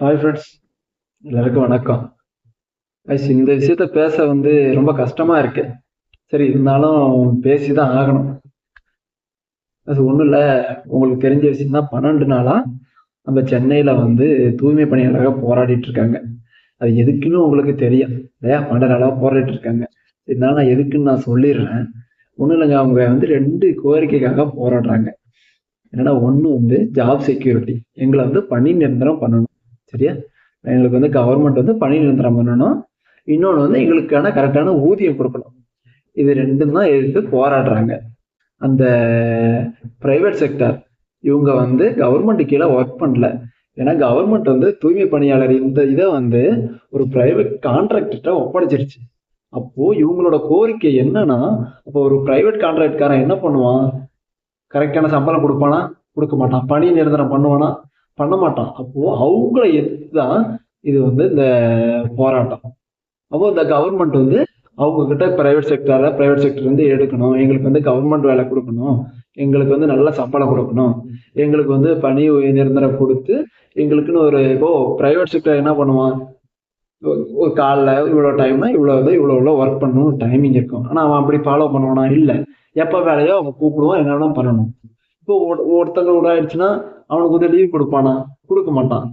Hi friends எல்லாருக்கும் வணக்கம். Ice இந்த விஷயத்த பேச வந்து ரொம்ப கஷ்டமா இருக்கு. சரி இருந்தாலும் பேசி தான் ஆகணும். அது ஒன்றும் இல்லை. உங்களுக்கு தெரிஞ்ச விஷயம் தான் பன்னெண்டு நாளா நம்ம சென்னையில வந்து தூய்மை பணியாளராக போராடிட்டு இருக்காங்க அது எதுக்குன்னு உங்களுக்கு தெரியும். இல்லையா? பன்னெண்டு நாளாக போராடிட்டு இருக்காங்க இதனால நான் எதுக்குன்னு நான் சொல்லிடுறேன். ஒன்றும் இல்லைங்க அவங்க வந்து ரெண்டு கோரிக்கைக்காக போராடுறாங்க. என்னன்னா ஒன்று வந்து ஜாப் செக்யூரிட்டி எங்களை வந்து பணி நிரந்தரம் பண்ணணும். சரியா? எங்களுக்கு வந்து கவர்மெண்ட் வந்து பணி நிரந்தரம் பண்ணணும். இன்னொன்று வந்து எங்களுக்கான கரெக்டான ஊதியம் கொடுக்கணும். இது ரெண்டும் தான் எதிர்த்து போராடுறாங்க. அந்த பிரைவேட் செக்டர் இவங்க வந்து கவர்மெண்ட் கீழே ஒர்க் பண்ணல. ஏன்னா கவர்மெண்ட் வந்து தூய்மை பணியாளர் இந்த இதை வந்து ஒரு பிரைவேட் கான்ட்ராக்டர்கிட்ட ஒப்படைச்சிருச்சு. அப்போ இவங்களோட கோரிக்கை என்னன்னா அப்போ ஒரு பிரைவேட் கான்ட்ராக்ட்காரன் என்ன பண்ணுவான்? கரெக்டான சம்பளம் கொடுப்பானா? கொடுக்க மாட்டான். பணி நிரந்தரம் பண்ணுவானா? பண்ண மாட்டான் அப்போ அவங்கள எதிர்த்து தான் இது வந்து இந்த போராட்டம். அப்போ இந்த கவர்மெண்ட் வந்து அவங்க கிட்ட பிரைவேட் செக்டர்ல பிரைவேட் செக்டர் வந்து எடுக்கணும். எங்களுக்கு வந்து கவர்மெண்ட் வேலை கொடுக்கணும். எங்களுக்கு வந்து நல்ல சம்பளம் கொடுக்கணும். எங்களுக்கு வந்து பணி நிரந்தரம் கொடுத்து எங்களுக்குன்னு ஒரு இப்போ பிரைவேட் செக்டர் என்ன பண்ணுவான்? ஒரு காலைல இவ்வளோ டைம்னா இவ்வளோ வந்து இவ்வளோ இவ்வளோ ஒர்க் பண்ணணும். டைமிங் இருக்கும். ஆனால் அவன் அப்படி ஃபாலோ பண்ணுவானா? இல்லை. எப்போ வேலையோ அவன் கூப்பிடுவான் என்னென்ன பண்ணணும். இப்போ ஒருத்தங்க கூட ஆயிடுச்சுன்னா அவனுக்கு வந்து லீவ் கொடுப்பானா? கொடுக்க மாட்டான்.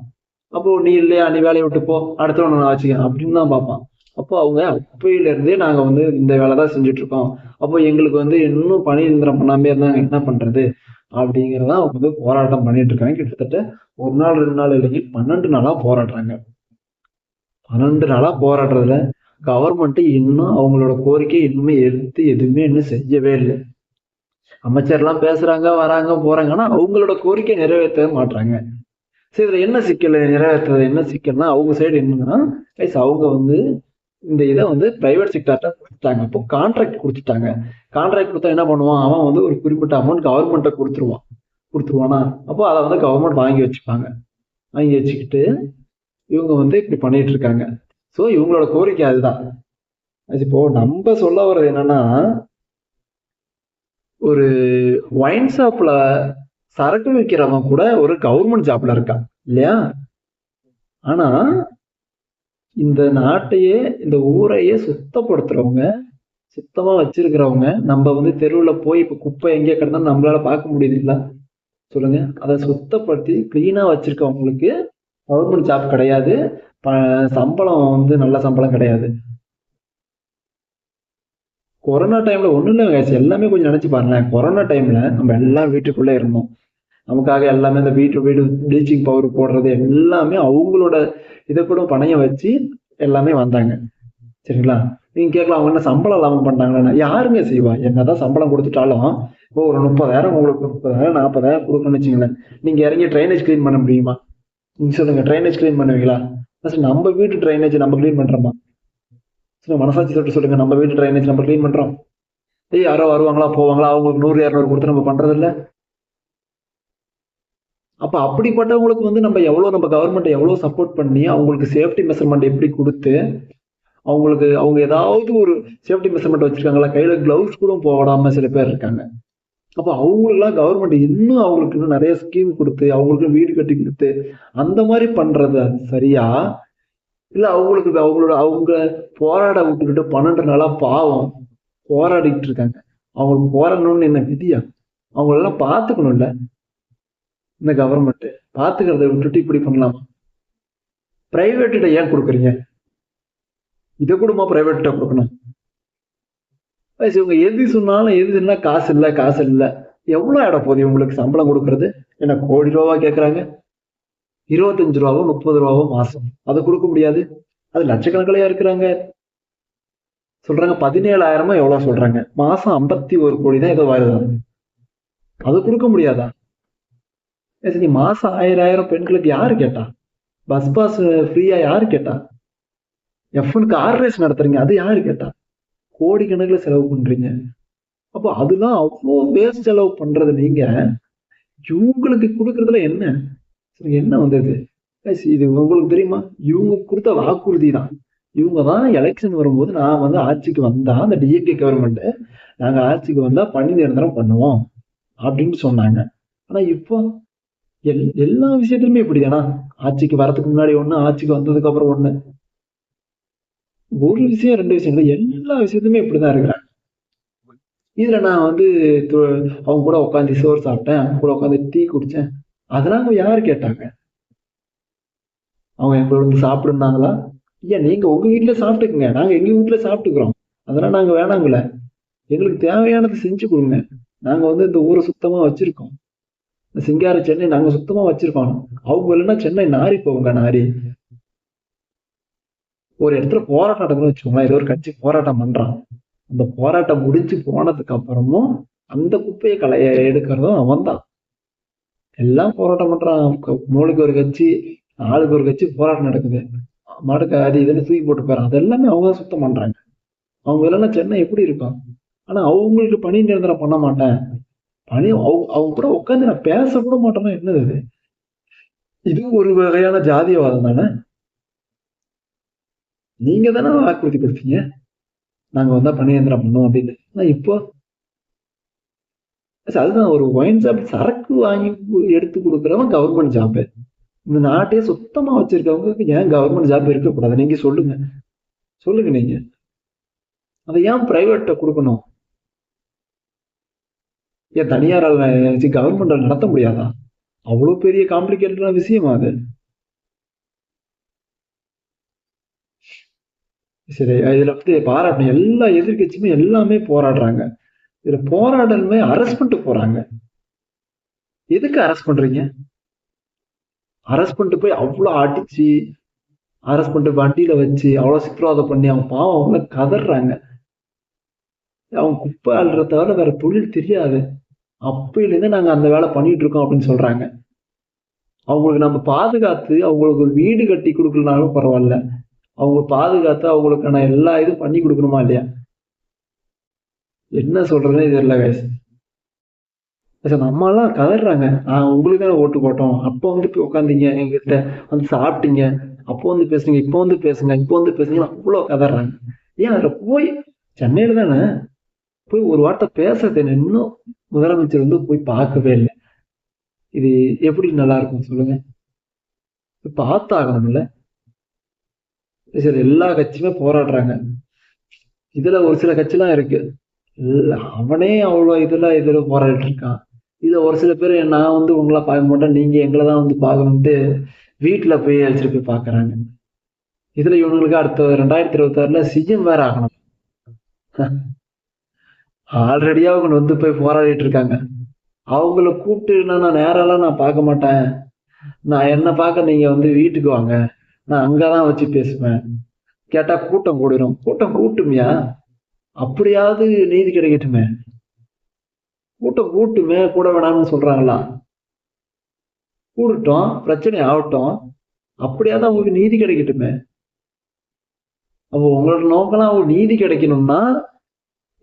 அப்போ நீ இல்லையா? நீ வேலையை விட்டு போ. அடுத்தவன நான் வச்சுக்க அப்படின்னு தான் பார்ப்பான். அப்போ அவங்க அப்பையில இருந்தே நாங்க வந்து இந்த வேலை தான் செஞ்சுட்டு இருக்கோம் அப்போ எங்களுக்கு வந்து இன்னும் பணி நிரந்தரம் பண்ணாமே இருந்தாங்க என்ன பண்றது? அப்படிங்கிறதான் அவங்க வந்து போராட்டம் பண்ணிட்டு இருக்காங்க. கிட்டத்தட்ட ஒரு நாள் ரெண்டு நாள் இல்லைங்க பன்னெண்டு நாளா போராடுறாங்க. பன்னெண்டு நாளா போராடுறதுல கவர்மெண்ட் இன்னும் அவங்களோட கோரிக்கை இன்னுமே எடுத்து எதுவுமே இன்னும் செய்யவே இல்லை. அமைச்சர்லாம் பேசுறாங்க வராங்க போறாங்க. ஆனா அவங்களோட கோரிக்கை நிறைவேற்றவே மாட்டாங்க சரி இதுல என்ன சிக்கல்? நிறைவேற்றுறது என்ன சிக்கல்னா அவங்க சைடு என்னன்னா அவங்க வந்து இந்த இதை வந்து பிரைவேட் செக்டர்ட்ட கொடுத்துட்டாங்க. இப்போ கான்ட்ராக்ட் கொடுத்துட்டாங்க. கான்ட்ராக்ட் கொடுத்தா என்ன பண்ணுவான்? அவன் வந்து ஒரு குறிப்பிட்ட அமௌண்ட் கவர்மெண்ட்டை கொடுத்துருவான். கொடுத்துருவானா? அப்போ அதை வந்து கவர்மெண்ட் வாங்கி வச்சுப்பாங்க. வாங்கி வச்சுக்கிட்டு இவங்க வந்து இப்படி பண்ணிட்டு இருக்காங்க. ஸோ இவங்களோட கோரிக்கை அதுதான். இப்போ நம்ம சொல்ல வர்றது என்னன்னா ஒரு ஒயின் ஷாப்ல சரக்கு விற்கிறவன் கூட ஒரு கவர்மெண்ட் ஜாப்ல இருக்கான் இல்லையா? ஆனா இந்த நாட்டையே இந்த ஊரையே சுத்தப்படுத்துறவங்க சுத்தமா வச்சிருக்கிறவங்க நம்ம வந்து தெருவில் போய் இப்ப குப்பை எங்கே கிடந்தாலும் நம்மளால பார்க்க முடியுதுங்களா சொல்லுங்க. அதை சுத்தப்படுத்தி கிளீனா வச்சிருக்கவங்களுக்கு கவர்மெண்ட் ஜாப் கிடையாது. சம்பளம் வந்து நல்ல சம்பளம் கிடையாது. கொரோனா டைம்ல ஒன்றும் இல்லை எல்லாமே கொஞ்சம் நினைச்சு பாருங்களேன். கொரோனா டைம்ல நம்ம எல்லாம் வீட்டுக்குள்ளே இருந்தோம். நமக்காக எல்லாமே இந்த வீட்டு வீடு ப்ளீச்சிங் பவுடர் போடுறது எல்லாமே அவங்களோட இதை கூட பணையம் வச்சு எல்லாமே வந்தாங்க. சரிங்களா? நீங்க கேட்கலாம் அவங்க என்ன சம்பளம் இல்லாமல் பண்ணாங்களா யாருங்க செய்வா? என்னதான் சம்பளம் கொடுத்துட்டாலும் இப்போ ஒரு முப்பதாயிரம் உங்களுக்கு முப்பதாயிரம் நாற்பதாயிரம் கொடுக்கணும்னு வச்சுங்களேன். நீங்க இறங்கி ட்ரைனேஜ் கிளீன் பண்ண முடியுமா? நீங்க சொல்லுங்க ட்ரைனேஜ் கிளீன் பண்ணுவீங்களா? நம்ம வீட்டு ட்ரைனேஜ் நம்ம கிளீன் பண்றோமா? சரி மனசாட்சி தொட்டு சொல்லுங்க. நம்ம வீட்டு ட்ரைனேஜ் நம்ம க்ளீன் பண்றோம். ஏய் யாரோ வருவாங்களா போவாங்களா? அவங்களுக்கு நூறு இரநூறு கொடுத்து நம்ம பண்றதில்ல. அப்போ அப்படிப்பட்டவங்களுக்கு வந்து நம்ம எவ்வளோ நம்ம கவர்மெண்ட் எவ்வளோ சப்போர்ட் பண்ணி அவங்களுக்கு சேஃப்டி மெஷர்மெண்ட் எப்படி கொடுத்து அவங்களுக்கு அவங்க ஏதாவது ஒரு சேஃப்டி மெஷர்மெண்ட் வச்சிருக்காங்களா? கையில் க்ளவுஸ் கூட போடாமல் சில பேர் இருக்காங்க. அப்போ அவங்களுக்குலாம் கவர்மெண்ட் இன்னும் அவங்களுக்கு இன்னும் நிறைய ஸ்கீம் கொடுத்து அவங்களுக்கு வீடு கட்டி கொடுத்து அந்த மாதிரி பண்ணுறத சரியா இல்லை அவங்களுக்கு அவங்களோட அவங்க போராட விட்டுக்கிட்டு பன்னெண்டு நாளாக பாவம் போராடிட்டு இருக்காங்க. அவங்களுக்கு போராடணும்னு என்ன விதியா? அவங்களெல்லாம் பார்த்துக்கணும்ல. இந்த கவர்மெண்ட்டு பார்த்துக்கிறத விட்டுட்டு இப்படி பண்ணலாமா? பிரைவேட்டிட்ட ஏன் கொடுக்குறீங்க? இதை கூடமா பிரைவேட்டிட்ட கொடுக்கணும். இவங்க எது சொன்னாலும் எது என்ன காசு இல்லை காசு இல்லை. எவ்வளோ இடம் போகுது இவங்களுக்கு சம்பளம் கொடுக்கறது? என்ன கோடி ரூபா கேட்குறாங்க இருபத்தஞ்சு ரூபாவோ முப்பது ரூபாவோ மாசம். அதை கொடுக்க முடியாது. அது லட்சக்கணக்கிலையா இருக்கிறாங்க. சொல்றாங்க பதினேழாயிரமா எவ்வளவு சொல்றாங்க. மாசம் ஐம்பத்தி ஒரு கோடி தான் ஏதோ வருது. அது கொடுக்க முடியாதா? நீ மாசம் ஆயிரம் ஆயிரம் பெண்களுக்கு யாரு கேட்டா? பஸ் பாஸ் ஃப்ரீயா யாரு கேட்டா? எஃப்என் ஆர் ரேஸ் நடத்துறீங்க அது யாரு கேட்டா? கோடிக்கணக்கில் செலவு பண்றீங்க. அப்போ அதெல்லாம் அவ்வளோ வேஸ்ட் செலவு பண்றது நீங்க. இவங்களுக்கு கொடுக்கறதுல என்ன? என்ன வந்தது? இது உங்களுக்கு தெரியுமா? இவங்க கொடுத்த வாக்குறுதி தான். இவங்க தான் எலெக்ஷன் வரும்போது நான் வந்து ஆட்சிக்கு வந்தா அந்த டிஎம்கே கவர்மெண்ட் நாங்க ஆட்சிக்கு வந்தா பணி நிரந்தரம் பண்ணுவோம் அப்படின்னு சொன்னாங்க. ஆனா இப்போ எல் எல்லா விஷயத்துலயுமே இப்படிதானா? ஆட்சிக்கு வரதுக்கு முன்னாடி ஒண்ணு ஆட்சிக்கு வந்ததுக்கு அப்புறம் ஒண்ணு. ஒரு விஷயம் ரெண்டு விஷயம் இல்லை. எல்லா விஷயத்துலயுமே இப்படிதான் இருக்கிறேன் இதுல நான் வந்து அவங்க கூட உட்காந்து சோறு சாப்பிட்டேன் அவங்க கூட உட்காந்து டீ குடிச்சேன். அதெல்லாம் அவங்க யாரு கேட்டாங்க? அவங்க எங்களோட வந்து சாப்பிடுனாங்களா ஏன் நீங்க உங்க வீட்டுல சாப்பிட்டுக்குங்க. நாங்க எங்க வீட்டுல சாப்பிட்டுக்கிறோம். அதெல்லாம் நாங்க வேணாங்கள எங்களுக்கு தேவையானதை செஞ்சு கொடுங்க. நாங்க வந்து இந்த ஊரை சுத்தமா வச்சிருக்கோம். சிங்கார சென்னை நாங்க சுத்தமா வச்சிருக்கோம். அவங்க இல்லைன்னா சென்னை நாரி போவாங்க நாரி. ஒரு இடத்துல போராட்டம் நடக்கணும்னு வச்சுக்கோங்களேன். ஏதோ ஒரு கட்சி போராட்டம் பண்றான். அந்த போராட்டம் முடிஞ்சு போனதுக்கு அப்புறமும் அந்த குப்பையை கலைய எடுக்கிறதும் அவன் தான் எல்லாம் போராட்டம் பண்றான். மூளைக்கு ஒரு கட்சி ஆளுக்கு ஒரு கட்சி போராட்டம் நடக்குது. மாடுக்கு அது இதுன்னு தூக்கி போட்டு போறான் அது எல்லாமே அவங்க தான் சுத்தம் பண்றாங்க. அவங்க இல்லைன்னா சென்னை எப்படி இருக்கும்? ஆனா அவங்களுக்கு பணி நிரந்தரம் பண்ண மாட்டேன். பணி அவங்க அவங்க கூட உட்காந்து நான் பேச கூட மாட்டேன்னா என்னது இது? இது ஒரு வகையான ஜாதியவாதம் தானே? நீங்க தானே வாக்குறுதி கொடுத்தீங்க. நாங்க வந்தா பணியந்திரம் பண்ணோம் அப்படின்னு. இப்போ அதுதான் ஒரு ஒயின் ஷாப் சரக்கு வாங்கி எடுத்து கொடுக்குறவன் கவர்மெண்ட் ஜாப் இந்த நாட்டையே சுத்தமா வச்சிருக்கவங்களுக்கு ஏன் கவர்மெண்ட் ஜாப் இருக்கக்கூடாது? நீங்க சொல்லுங்க. சொல்லுங்க நீங்க. அதை ஏன் பிரைவேட்ட கொடுக்கணும்? ஏன் தனியாரால் கவர்மெண்ட் நடத்த முடியாதா? அவ்வளவு பெரிய காம்ப்ளிகேட்டடான விஷயமா அது. சரி இதுல வந்து பாராட்டணும். எல்லா எதிர்கட்சியுமே எல்லாமே போராடுறாங்க. இதுல போராடலுமே அரெஸ்ட் பண்ணிட்டு போறாங்க. எதுக்கு அரெஸ்ட் பண்றீங்க? அரெஸ்ட் பண்ணிட்டு போய் அவ்வளோ அடிச்சு அரெஸ்ட் பண்ணிட்டு வண்டியில வச்சு அவ்வளோ சித்திரவாதம் பண்ணி அவங்க பாவம் அவங்கள கதறாங்க. அவங்க குப்பை அல்ற தவிர வேற தொழில் தெரியாது. அப்பையிலேருந்து நாங்க அந்த வேலை பண்ணிட்டு இருக்கோம் அப்படின்னு சொல்றாங்க. அவங்களுக்கு நம்ம பாதுகாத்து அவங்களுக்கு ஒரு வீடு கட்டி கொடுக்கலனாலும் பரவாயில்ல. அவங்க பாதுகாத்து அவங்களுக்கான எல்லா இதுவும் பண்ணி கொடுக்கணுமா இல்லையா? என்ன சொல்றதுன்னு தெரியல வயசு சார் நம்ம எல்லாம் கதறாங்க. ஆஹ் உங்களுக்கு தானே ஓட்டு போட்டோம். அப்போ வந்து போய் உட்காந்தீங்க எங்கிட்ட வந்து சாப்பிட்டீங்க. அப்போ வந்து பேசுங்க இப்போ வந்து பேசுங்க இப்போ வந்து பேசுங்க அவ்வளோ கதறாங்க. ஏன் அதில் போய் சென்னையில தானே போய் ஒரு வார்த்தை பேசுறது இன்னும் முதலமைச்சர் வந்து போய் பார்க்கவே இல்லை. இது எப்படி நல்லா இருக்கும் சொல்லுங்க. பார்த்தாகணும்ல. சரி எல்லா கட்சியுமே போராடுறாங்க. இதுல ஒரு சில கட்சிலாம் இருக்கு. அவனே அவ்வளோ இதுல இதுல போராடிட்டு இருக்கான் இதை ஒரு சில பேர் நான் வந்து உங்களை பார்க்க மாட்டேன் நீங்க எங்களை தான் வந்து பார்க்கணுன்ட்டு வீட்டுல போய் அழைச்சிட்டு போய் பார்க்குறாங்க. இதுல இவங்களுக்கு அடுத்த ரெண்டாயிரத்தி இருபத்தி ஆறுல சிஎம் வேற ஆகணும். ஆல்ரெடியா அவங்க வந்து போய் போராடிட்டு இருக்காங்க. அவங்கள கூப்பிட்டு நான் நேரெல்லாம் நான் பார்க்க மாட்டேன். நான் என்ன பார்க்க நீங்க வந்து வீட்டுக்கு வாங்க. நான் அங்கதான் வச்சு பேசுவேன். கேட்டா கூட்டம் கூடிடும் கூட்டம் கூட்டுமியா? அப்படியாவது நீதி கிடைக்கட்டுமே? கூட்டம் கூட்டுமே கூட வேணாம்னு சொல்றாங்களா? கூடட்டும் பிரச்சனை ஆகட்டும். அப்படியாவது அவங்களுக்கு நீதி கிடைக்கட்டுமே? அப்போ உங்களோட நோக்கம்லாம் அவங்க நீதி கிடைக்கணும்னா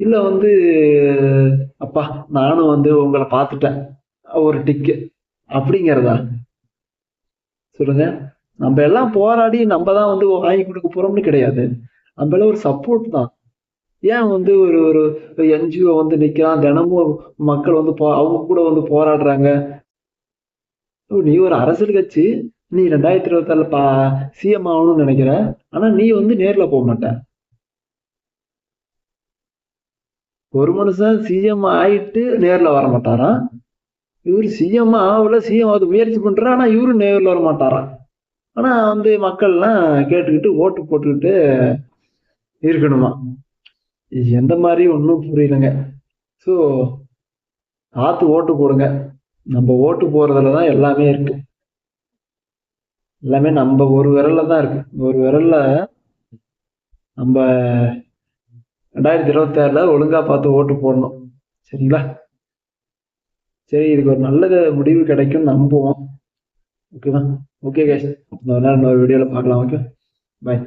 இல்லை வந்து அப்பா நானும் வந்து உங்களை பார்த்துட்டேன். ஒரு டிக்கு அப்படிங்கிறதா? சொல்லுங்க. நம்ம எல்லாம் போராடி நம்ம தான் வந்து வாங்கி கொடுக்க போறோம்னு கிடையாது. நம்ம எல்லாம் ஒரு சப்போர்ட் தான். ஏன் வந்து ஒரு ஒரு என்ஜிஓ வந்து நிற்கிறான் தினமும் மக்கள் வந்து போ அவங்க கூட வந்து போராடுறாங்க. நீ ஒரு அரசியல் கட்சி நீ ரெண்டாயிரத்தி இருபத்தி ஆறுல பா சிஎம் ஆகணும்னு நினைக்கிற. ஆனா நீ வந்து நேர்ல போக மாட்ட. ஒரு மனுஷன் சிஎம் ஆயிட்டு நேர்ல வர மாட்டாராம். இவரு சிஎம் ஆகல சிஎம் அது முயற்சி பண்ற ஆனா இவரு நேர்ல வர மாட்டாராம். ஆனா வந்து மக்கள்லாம் கேட்டுக்கிட்டு ஓட்டு போட்டுக்கிட்டு இருக்கணுமா? எந்த மாதிரி ஒன்றும் புரியலங்க. ஸோ பார்த்து ஓட்டு போடுங்க. நம்ம ஓட்டு போகிறதுல தான் எல்லாமே இருக்கு. எல்லாமே நம்ம ஒரு விரல்ல தான் இருக்கு. ஒரு விரல்ல நம்ம ரெண்டாயிரத்தி இருபத்தி ஒழுங்காக பார்த்து ஓட்டு போடணும். சரிங்களா? சரி இதுக்கு ஒரு நல்ல முடிவு கிடைக்கும் நம்புவோம். ஓகேவா ஓகே கேஷ் இன்னொரு நாள் இன்னொரு வீடியோவில் பார்க்கலாம். Okay bye